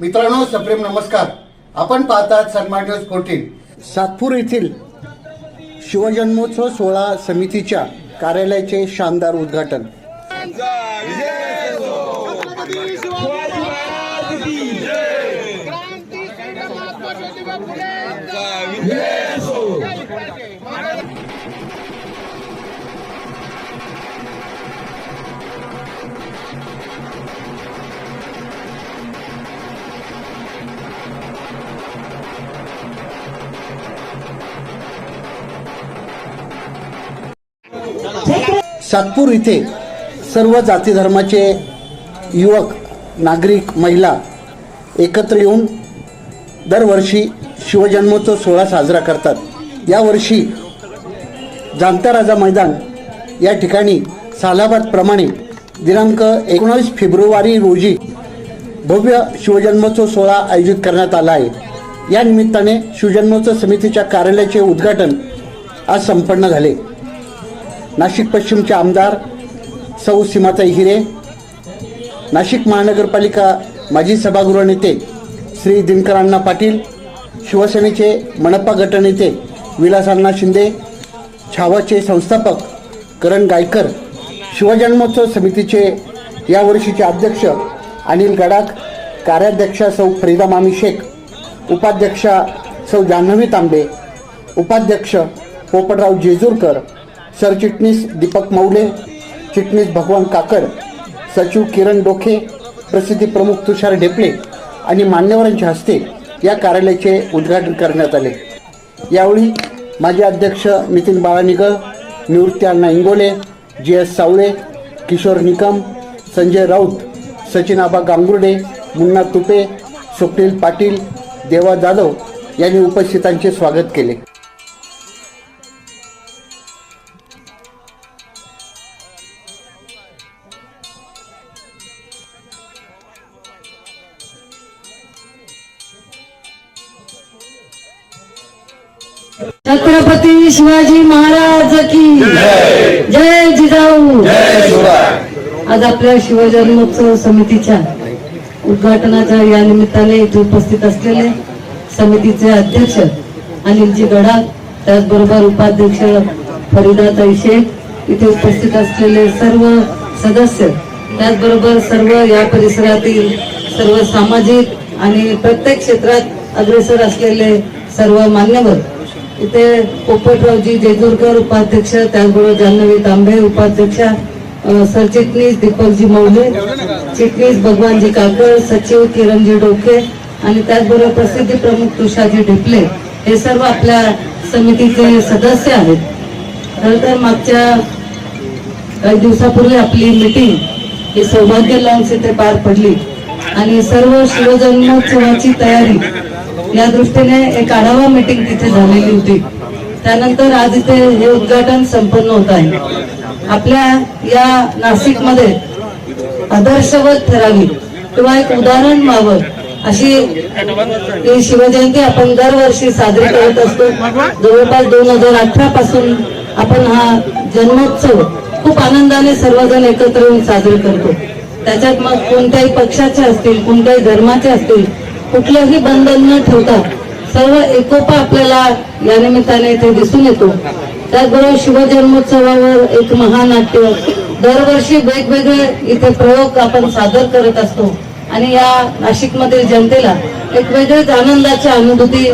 मित्रांनो सप्रेम नमस्कार आपण पाहतात सन्मान न्यूज फोर्टीन सातपूर येथील शिवजन्मोत्सव सोहळा समितीच्या कार्यालयाचे शानदार उद्घाटन क्रांती सातपूर इथे सर्व जाती धर्माचे युवक नागरिक महिला एकत्र येऊन दरवर्षी शिवजन्मोत्सव सोहळा साजरा करतात. यावर्षी जाणता राजा मैदान या ठिकाणी सालाबादप्रमाणे दिनांक एकोणावीस फेब्रुवारी रोजी भव्य शिवजन्मोत्सव सोहळा आयोजित करण्यात आला आहे. या निमित्ताने शिवजन्मोत्सव समितीच्या कार्यालयाचे उद्घाटन आज संपन्न झाले. नाशिक पश्चिमचे आमदार सौ सीमाताई हिरे नाशिक महानगरपालिका माजी सभागृह नेते श्री दिनकर अण्णा पाटील शिवसेनेचे मनपा गटनेते विलास अण्णा शिंदे छावाचे संस्थापक करण गायकर शिवजन्मोत्सव समितीचे यावर्षीचे अध्यक्ष अनिल गडाख कार्याध्यक्षा सौ फरीदा मामी शेख उपाध्यक्षा सौ जान्हवी तांबे उपाध्यक्ष पोपटराव जेजूरकर सरचिटणीस दीपक मौले चिटणीस भगवान काकड सचिव किरण डोखे प्रसिद्धी प्रमुख तुषार ढेपले आणि मान्यवरांच्या हस्ते या कार्यालयाचे उद्घाटन करण्यात आले. यावेळी माजी अध्यक्ष नितीन बाळानिगळ निवृत्ती अण्णा इंगोले जी एस सावळे किशोर निकम संजय राऊत सचिन आबा गांगुर्डे मुन्ना तुपे स्वप्नील पाटील देवा जाधव यांनी उपस्थितांचे स्वागत केले. छत्रपती शिवाजी महाराज की जय. जिजाऊ. आज आपल्या शिवजन्मोत्सव समितीच्या उद्घाटनाच्या या निमित्ताने इथे उपस्थित असलेले समितीचे अध्यक्ष अनिलजी गडा त्याचबरोबर उपाध्यक्ष फरीदाताई शेख इथे उपस्थित असलेले सर्व सदस्य त्याचबरोबर सर्व या परिसरातील सर्व सामाजिक आणि प्रत्येक क्षेत्रात अग्रेसर असलेले सर्व मान्यवर इथे पोपटरावजी जेजूरकर उपाध्यक्ष त्याचबरोबर जान्हवी तांबे उपाध्यक्ष सरचिटणीस दीपकजी मौले चिटणीस भगवानजी काकड सचिव किरणजी डोके आणि त्याचबरोबर प्रसिद्धी प्रमुख तुषारजी ढिपले हे सर्व आपल्या समितीचे सदस्य आहेत. खरं तर मागच्या काही दिवसापूर्वी आपली मिटिंग ही सौभाग्य लॉन्स इथे पार पडली आणि सर्व शिवजन्मोत्सवाची तयारी या दृष्टीने एक आढावा मीटिंग तिथे झालेली होती. त्यानंतर आज इथे हे उद्घाटन संपन्न होत आहे. आपल्या या नाशिकमध्ये आदर्शवत ठरावी किंवा एक उदाहरण व्हावं अशी ही शिवजयंती आपण दरवर्षी साजरी करत असतो. जवळपास दोन हजार अठरा पासून आपण हा जन्मोत्सव खूप आनंदाने सर्वजण एकत्र येऊन साजरे करतो. त्याच्यात मग कोणत्याही पक्षाचे असतील कोणत्याही धर्माचे असतील कुठलंही बंधन न ठेवता सर्व एकोपा आपल्याला या निमित्ताने इथे दिसून येतो. त्याचबरोबर शिवजन्मोत्सवावर एक महानाट्य दरवर्षी वेगवेगळे इथे प्रयोग आपण सादर करत असतो. आणि या नाशिकमधील जनतेला एक वेगळीच आनंदाची अनुभूती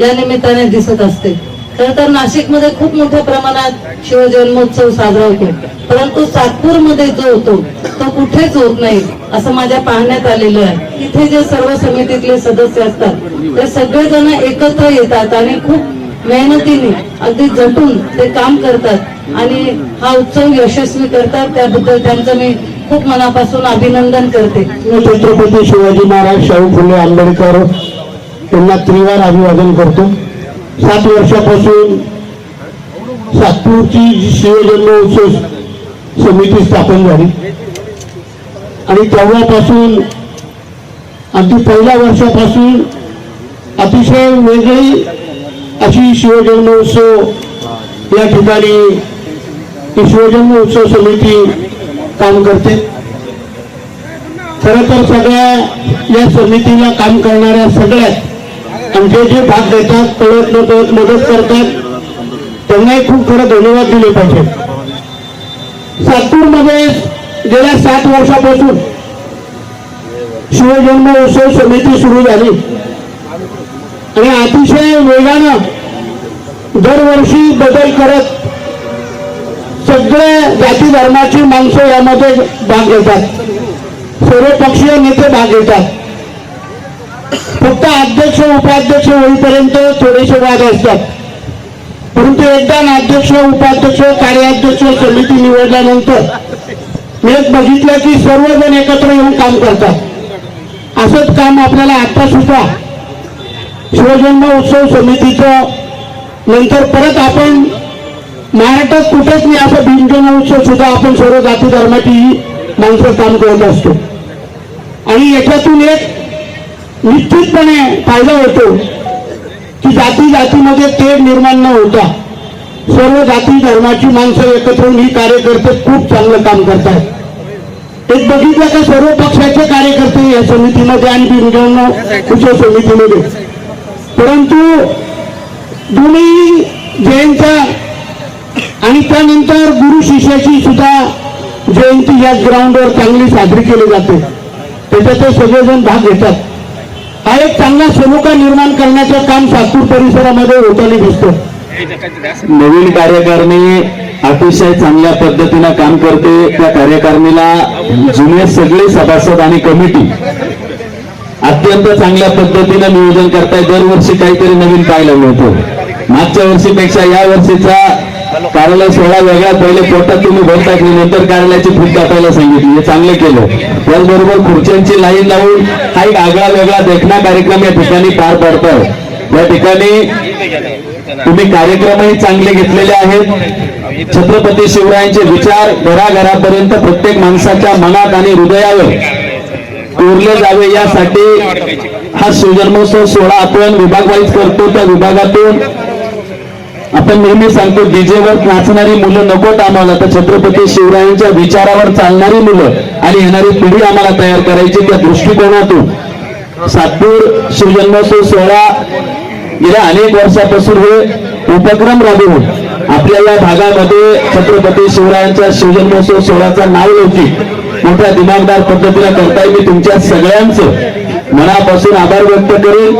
या निमित्ताने दिसत असते. खर तर नाशिकमध्ये खूप मोठ्या प्रमाणात शिवजन्मोत्सव साजरा होतो. परंतु सातपूरमध्ये जो होतो तो कुठेच होत नाही असं माझ्या पाहण्यात आलेलं आहे. तिथे जे सर्व समितीतले सदस्य असतात ते सगळेजण एकत्र येतात आणि खूप मेहनतीने अगदी जटून ते काम करतात आणि हा उत्सव यशस्वी करतात. त्याबद्दल त्यांचं मी खूप मनापासून अभिनंदन करते. छत्रपती शिवाजी महाराज शाहू फुले आंबेडकर यांना त्रिवार अभिवादन करतो. सात वर्षापासून सातपूरची जी शिवजन्मोत्सव समिती स्थापन झाली. आणि तेव्हापासून अगदी पहिल्या वर्षापासून अतिशय वेगळी अशी शिवजन्मोत्सव या ठिकाणी ही शिवजन्मोत्सव समिती काम करते. खरं तर सगळ्या या समितीला काम करणाऱ्या सगळ्यात आणि जे जे भाग देतात कळत नकळत मदत करतात त्यांनाही खूप खरं धन्यवाद दिले पाहिजे. सातपूरमध्ये गेल्या सात वर्षापासून शिवजन्म उत्सव समिती सुरू झाली. आणि अतिशय वेगानं दरवर्षी बदल करत सगळे जाती धर्माची माणसं यामध्ये भाग घेतात. सर्व पक्षीय नेते भाग घेतात. फक्त अध्यक्ष उपाध्यक्ष होईपर्यंत थोडेसे वाद असतात. परंतु एकदा अध्यक्ष उपाध्यक्ष कार्याध्यक्ष समिती निवडल्यानंतर मी एक बघितलं की सर्वजण एकत्र येऊन काम करतात. असंच काम आपल्याला आता सुद्धा शिवजन्म उत्सव समितीचं नंतर परत आपण महाराष्ट्रात कुठेच नाही असं भीमजन्म उत्सव सुद्धा आपण सर्व जाती धर्माची माणसं काम करत असतो. आणि याच्यातून एक निश्चितपणे फायदा होतो की जाती जातीमध्ये तेढ निर्माण न होता सर्व जाती धर्माची माणसं एकत्र येऊन ही कार्यकर्ते खूप चांगलं काम करतात. एक बघितलं का सर्व पक्षाचे कार्यकर्ते या समितीमध्ये आणि भीमजन्म उत्सव समितीमध्ये. परंतु दोन्ही जयंत्या आणि त्यानंतर गुरु शिष्याची सुद्धा जयंती या ग्राउंडवर चांगली साजरी केली जाते. त्याच्यात सगळेजण भाग घेतात. हा एक चांगला सलोखा निर्माण करण्याचं काम सातपूर परिसरामध्ये होताना दिसतो नवीन कार्यकारिणी अतिशय चांगल्या पद्धतीनं काम करते. त्या कार्यकारिणीला जुने सगळे सभासद आणि कमिटी अत्यंत चांगल्या पद्धतीनं नियोजन करताय. दरवर्षी काहीतरी नवीन पाहायला मिळतो. मागच्या वर्षीपेक्षा या वर्षीचा कार्यालय सोहळा वेगळा पहिले पोटात तुम्ही भर टाकली नंतर कार्यालयाची फूट टाकायला सांगितली. हे चांगलं केलं. त्याचबरोबर खुर्च्यांची लाईन लावून हा एक आगळा वेगळा देखणा कार्यक्रम या ठिकाणी पार पडतोय. या ठिकाणी तुम्ही कार्यक्रमही चांगले घेतलेले आहेत. छत्रपती शिवरायांचे विचार घराघरापर्यंत प्रत्येक माणसाच्या मनात आणि हृदयावर कोरले जावे यासाठी हा शिवजन्मोत्सव सोहळा आपण विभागवाईज करतो त्या विभागातून. आपण नेहमी सांगतो डीजेवर नाचणारी मुलं नकोत आम्हाला तर छत्रपती शिवरायांच्या विचारावर चालणारी मुलं आणि येणारी पिढी आम्हाला तयार करायची त्या दृष्टिकोनातून. सातपूर शिवजन्मोत्सव सोहळा गेल्या अनेक वर्षापासून हे उपक्रम राबवून आपल्या या भागामध्ये छत्रपती शिवरायांच्या शिवजन्मोत्सव सोहळ्याचा नाव लौकिक मोठ्या दिमागदार पद्धतीने करताय मी तुमच्या सगळ्यांचं. मनापासून आभार व्यक्त करेन.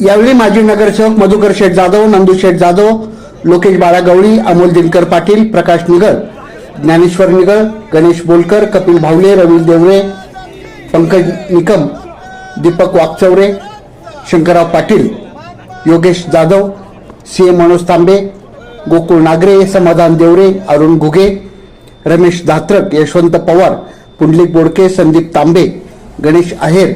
यावेळी माजी नगरसेवक मधुकर शेठ जाधव नंदू शेठ जाधव लोकेश बाळा गवळी अमोल दिनकर पाटील प्रकाश निगळ ज्ञानेश्वर निगळ गणेश बोलकर कपिल भावले रवी देवळे पंकज निकम दीपक वाकचौरे शंकरराव पाटील योगेश जाधव सी एम मनोज तांबे गोकुळ नागरे समाधान देवरे अरुण घुगे रमेश धात्रक यशवंत पवार पुंडलिक बोडके संदीप तांबे गणेश आहेर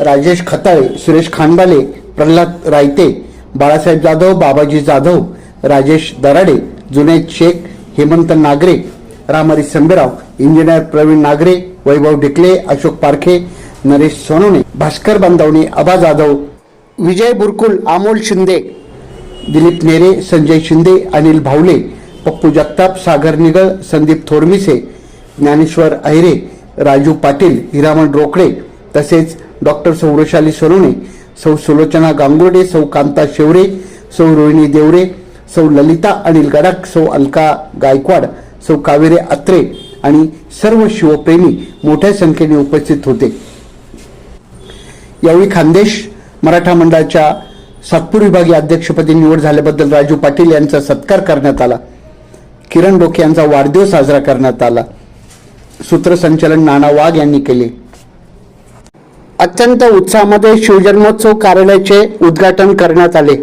राजेश खताळे सुरेश खानबाले प्रल्हाद रायते बाळासाहेब जाधव बाबाजी जाधव राजेश दराडे जुनेद शेख हेमंत नागरे रामहरी संबेराव इंजिनियर प्रवीण नागरे वैभव ढिकले अशोक पारखे नरेश सोनवणे भास्कर बांधवणे अभा जाधव विजय बुरकुल अमोल शिंदे दिलीप नेरे संजय शिंदे अनिल भावले पप्पू जगताप सागर निगळ संदीप थोरमिसे ज्ञानेश्वर अहिरे राजू पाटील हिरामण रोकडे तसेच डॉक्टर सौरशाली सोनवणे सौ सुलोचना गांगुर्डे सौ कांता शेवरे सौ रोहिणी देवरे सौ ललिता अनिल गडाख सौ अलका गायकवाड सौ कावेरे अत्रे आणि सर्व शिवप्रेमी मोठ्या संख्येने उपस्थित होते. यावेळी खानदेश मराठा मंडळाच्या सातपूर विभागीय अध्यक्षपदी निवड झाल्याबद्दल राजू पाटील यांचा सत्कार करण्यात आला. किरण डोके यांचा वाढदिवस साजरा करण्यात आला. सूत्रसंचालन नाना वाघ यांनी केले. अत्यंत उत्साहामध्ये शिवजन्मोत्सव कार्यालयाचे उद्घाटन करण्यात आले.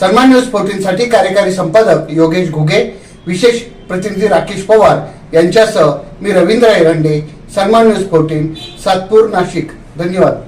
सन्मान न्यूज फोर्टीनसाठी कार्यकारी संपादक योगेश घुगे विशेष प्रतिनिधी राकेश पवार यांच्यासह मी रवींद्र एरंडे सन्मान न्यूज फोर्टीन सातपूर नाशिक. धन्यवाद.